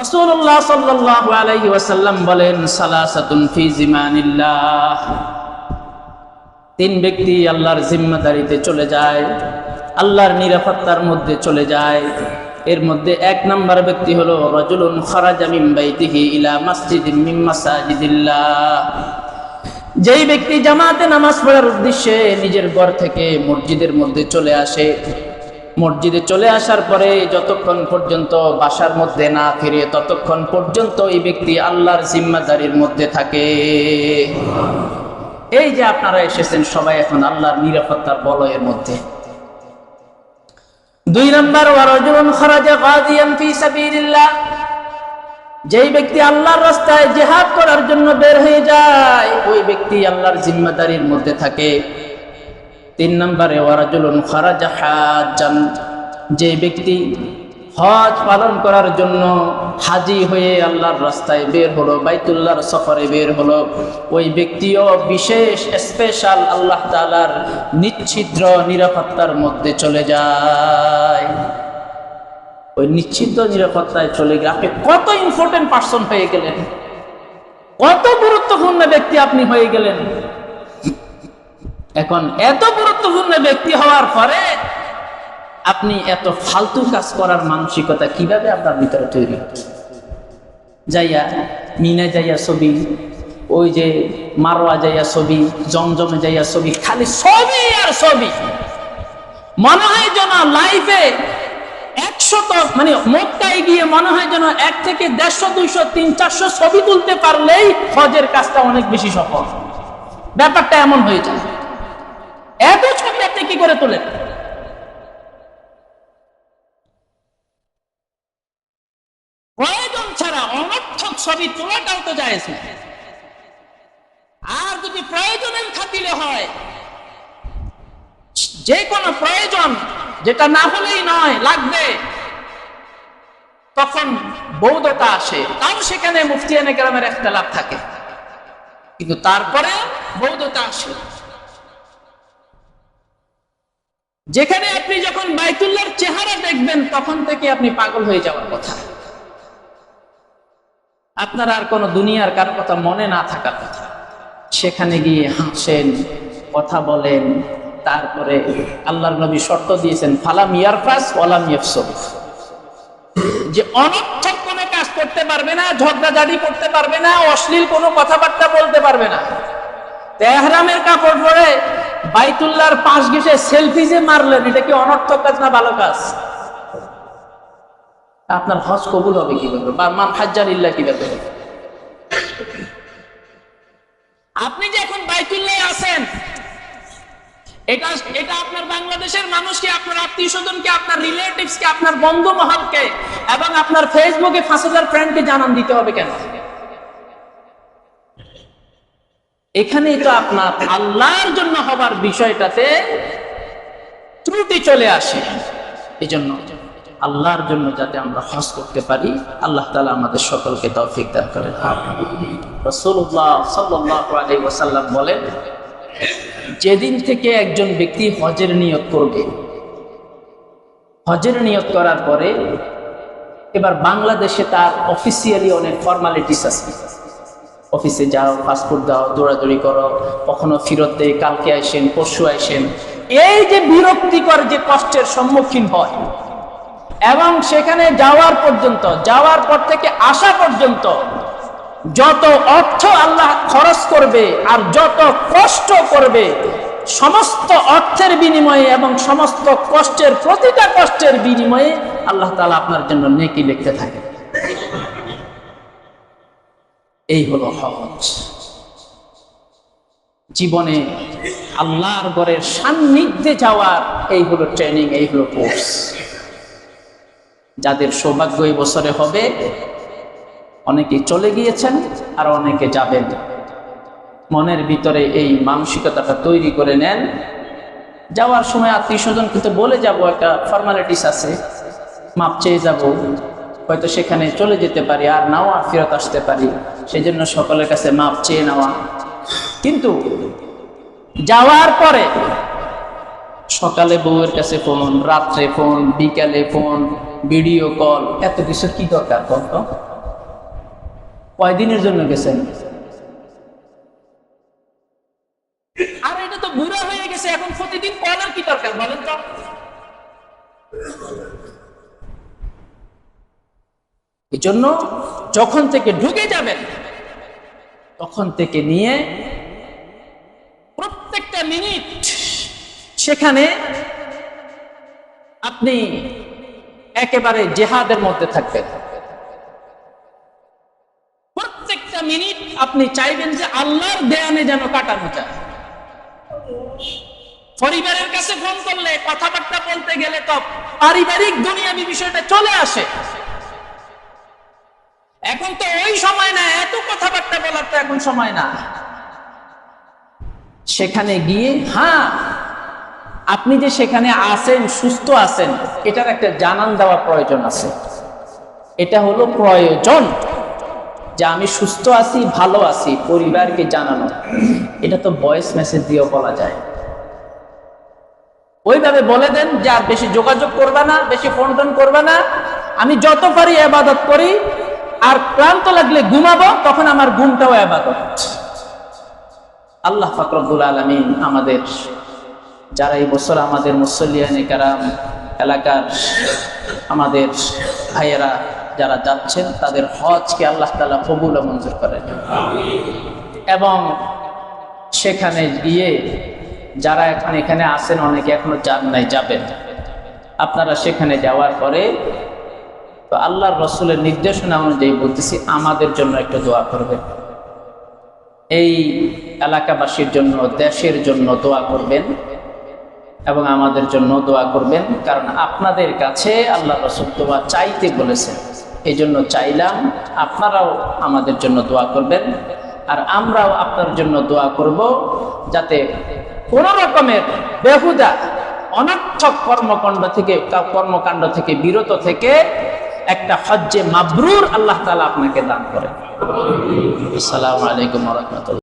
রাসূলুল্লাহ সাল্লাল্লাহু আলাইহি ওয়াসাল্লাম বলেন, সালাসাতুন ফি জিমানিল্লাহ। তিন ব্যক্তি আল্লাহর জিম্মাদারিতে চলে যায়, আল্লাহর নিরাপত্তার মধ্যে চলে যায়। এর মধ্যে এক নাম্বার ব্যক্তি হলো, রাজুলুন খারাজা মিন বাইতিহি ইলা মাসজিদিন মিন মাসাজিদিল্লাহ। যেই ব্যক্তি জামাতে নামাজ পড়ার উদ্দেশ্যে নিজের ঘর থেকে মসজিদের মধ্যে চলে আসে মসজিদে চলে আসার পরে যতক্ষণ পর্যন্ত বাসার মধ্যে না ফিরে ততক্ষণ পর্যন্ত এই ব্যক্তি আল্লাহর জিম্মাদারির মধ্যে থাকে। এই যে আপনারা এসেছেন সবাই এখন আল্লাহর নিরাপত্তার বলয়ের মধ্যে। দুই নম্বর যেই ব্যক্তি আল্লাহর রাস্তায় জিহাদ করার জন্য বের হয়ে যায়, ওই ব্যক্তি আল্লাহর জিম্মাদারির মধ্যে থাকে। তিন নম্বরে, ওয়ারাজুলুন যে ব্যক্তি হজ পালন করার জন্য হাজি হয়ে আল্লাহর রাস্তায় বের হলো, বাইতুল্লাহর সফরে বের হলো, ওই ব্যক্তিও বিশেষ স্পেশাল আল্লাহ তাআলার নিচ্ছিদ্র নিরাপত্তার মধ্যে চলে যায়। ওই নিশ্চিত নিরাপত্তায় চলে গেলে আপনি কত ইম্পর্টেন্ট পার্সন হয়ে গেলেন, কত গুরুত্বপূর্ণ ব্যক্তি আপনি হয়ে গেলেন। এখন এত গুরুত্বপূর্ণ ব্যক্তি হওয়ার পরে আপনি এত ফালতু কাজ করার মানসিকতা কীভাবে আপনার ভিতরে তৈরি যাইয়া মিনা যাইয়া ছবি, ওই যে মারোয়া যাইয়া ছবি, জমজমে যাইয়া ছবি, খালি ছবি আর ছবি। মনে হয় যেন লাইফে একশত মানে মক্কায় গিয়ে মনে হয় যেন এক থেকে দেড়শো, দুইশো, তিন, চারশো ছবি তুলতে পারলেই হজের কাজটা অনেক বেশি সফল। ব্যাপারটা এমন হয়ে যায়। এত ছবি আপনি কি করে তোলেন? প্রয়োজন ছাড়া অনর্থক ছবি তোলাটাও তো যায় আর যদি প্রয়োজনের হয়, যে কোনো প্রয়োজন যেটা না হলেই নয়, লাগবে, তখন বৌদ্ধতা আসে। তাও সেখানে মুফতিয়ানে গ্রামের একটা লাভ থাকে। কিন্তু তারপরে বৌদ্ধতা আসে। যেখানে আপনি যখন বাইতুল্লার চেহারা দেখবেন, তখন থেকে আপনি পাগল হয়ে যাওয়ার কথা। আপনার আর কোনো দুনিয়ার কার কথা মনে না থাকার কথা। সেখানে গিয়ে হাসেন, কথা বলেন, তারপরে আল্লাহর নবী শর্ত দিয়েছেন, ফালাম ইয়ারফাস, ওয়ালাম ইয়ফসব যে অনর্থক কোনো কাজ করতে পারবে না ঝগড়া ঝগড়াঝাড়ি করতে পারবে না, অশ্লীল কোনো কথাবার্তা বলতে পারবে না। তেহরামের কাপড় পরে বাইতুল্লাহর পাশ ঘেসে সেলফি যে মারলেন, এটা কি অনর্থক কাজ না ভালো কাজ? আপনার হজ কবুল হবে কীভাবে? বা মান হাজ্জার আপনি যে এখন বাইতুল্লাহ আছেন, এটা এটা আপনার বাংলাদেশের মানুষকে, আপনার আত্মীয় স্বজনকে, আপনার রিলেটিভসকে আপনার বন্ধু মহলকে, এবং আপনার ফেসবুকে পাঁচ হাজার ফ্রেন্ডকে জানান দিতে হবে কেন? এখানেই তো আপনার আল্লাহর জন্য হবার বিষয়টাতে ত্রুটি চলে আসে। এই জন্য আল্লাহর জন্য যাতে আমরা হজ করতে পারি, আল্লাহ তালা আমাদের সকলকে তৌফিক দান রসুল্লাহ সাল্লাহ বলেন, যেদিন থেকে একজন ব্যক্তি হজের নিয়ত করবে, হজের নিয়ত করার পরে এবার বাংলাদেশে তার অফিসিয়ালি অনেক ফর্মালিটিস আছে। অফিসে যাও পাসপোর্ট দাও, দৌড়াদৌড়ি করো, কখনো ফিরত দেয় কালকে আইসেন, পরশু আইসেন। এই যে বিরক্তিকর যে কষ্টের সম্মুখীন হয়, এবং সেখানে যাওয়ার পর্যন্ত, যাওয়ার পর থেকে আসা পর্যন্ত, যত অর্থ আল্লাহ খরচ করবে আর যত কষ্ট করবে, সমস্ত অর্থের বিনিময়ে এবং সমস্ত কষ্টের প্রতিটা কষ্টের বিনিময়ে আল্লাহ তালা আপনার জন্য নেকি লিখতে থাকে। এই হলো হজ জীবনে আল্লাহর ঘরের সান্নিধ্যে যাওয়ার এই হলো ট্রেনিং এই হলো কোর্স যাদের সৌভাগ্য এই বছরে হবে অনেকে চলে গিয়েছেন আর অনেকে যাবেন। মনের ভিতরে এই মানসিকতাটা তৈরি করে নেন। যাওয়ার সময় আত্মীয় স্বজন কিন্তু বলে যাব, একটা ফর্মালিটিস আছে, মাপ চেয়ে যাব। হয়তো সেখানে চলে যেতে পারি আর নাও আর ফেরত আসতে পারি। সেই জন্য সকলের কাছে মাপ চেয়ে নেওয়া। কিন্তু যাওয়ার পরে সকালে বউয়ের কাছে ফোন, রাত্রে ফোন, বিকালে ফোন, ভিডিও কল, এত কিছু কি দরকার কত কয়দিনের জন্য গেছেন? আর এটা তো বুড়া হয়ে গেছে, এখন প্রতিদিন কলের কি দরকার বলেন তো? জন্য যখন থেকে ঢুকে যাবেন, তখন থেকে নিয়ে প্রত্যেকটা মিনিট সেখানে আপনি একেবারে জেহাদের মধ্যে থাকবেন। প্রত্যেকটা মিনিট আপনি চাইবেন যে আল্লাহর দেয়ানে যেন কাটানো যায়। পরিবারের কাছে ফোন করলে, কথাবার্তা বলতে গেলে তো পারিবারিক দুনিয়াবি বিষয়টা চলে আসে। এখন তো ওই সময় না, এত কথাবার্তা বলার তো এখন সময় না। সেখানে গিয়ে হ্যাঁ আপনি যে সেখানে আছেন, সুস্থ আছেন, এটার একটা জানান দেওয়া প্রয়োজন আছে। এটা হলো প্রয়োজন যে আমি সুস্থ আছি, ভালো আছি, পরিবারকে জানানো। এটা তো ভয়েস মেসেজ দিয়েও বলা যায়। ওইভাবে বলে দেন যে আর বেশি যোগাযোগ করবে না, বেশি ফোন টোন করবে না। আমি যত পারি আবাদত করি আর ক্লান্ত লাগলে ঘুমাবো, তখন আমার ঘুমটাও আবাদত আল্লাহ ফাকরুল আলমিন আমাদের, যারা এই বছর আমাদের মুসল্লিয়ানি কারাম এলাকার আমাদের ভাইয়েরা যারা যাচ্ছেন, তাদের হজকে আল্লাহ তালা কবুল মঞ্জুর করেন। এবং সেখানে গিয়ে যারা এখন এখানে আসেন অনেকে এখনও যান নাই, যাবেন। আপনারা সেখানে যাওয়ার পরে তো আল্লাহর রসুলের নির্দেশনা অনুযায়ী বলতেছি, আমাদের জন্য একটু দোয়া করবেন এই এলাকাবাসীর জন্য, দেশের জন্য দোয়া করবেন এবং আমাদের জন্য দোয়া করবেন, কারণ আপনাদের কাছে আল্লাহ রসুল দোয়া চাইতে বলেছেন। এই জন্য চাইলাম আপনারাও আমাদের জন্য দোয়া করবেন, আর আমরাও আপনার জন্য দোয়া করব যাতে কোন রকমের বেহুদা অনর্থক কর্মকাণ্ড থেকে কর্মকাণ্ড থেকে বিরত থেকে একটা হজ্জে মাবরুর আল্লাহ তালা আপনাকে দান করে। আসসালামু আলাইকুম রহমতুল্লাহ।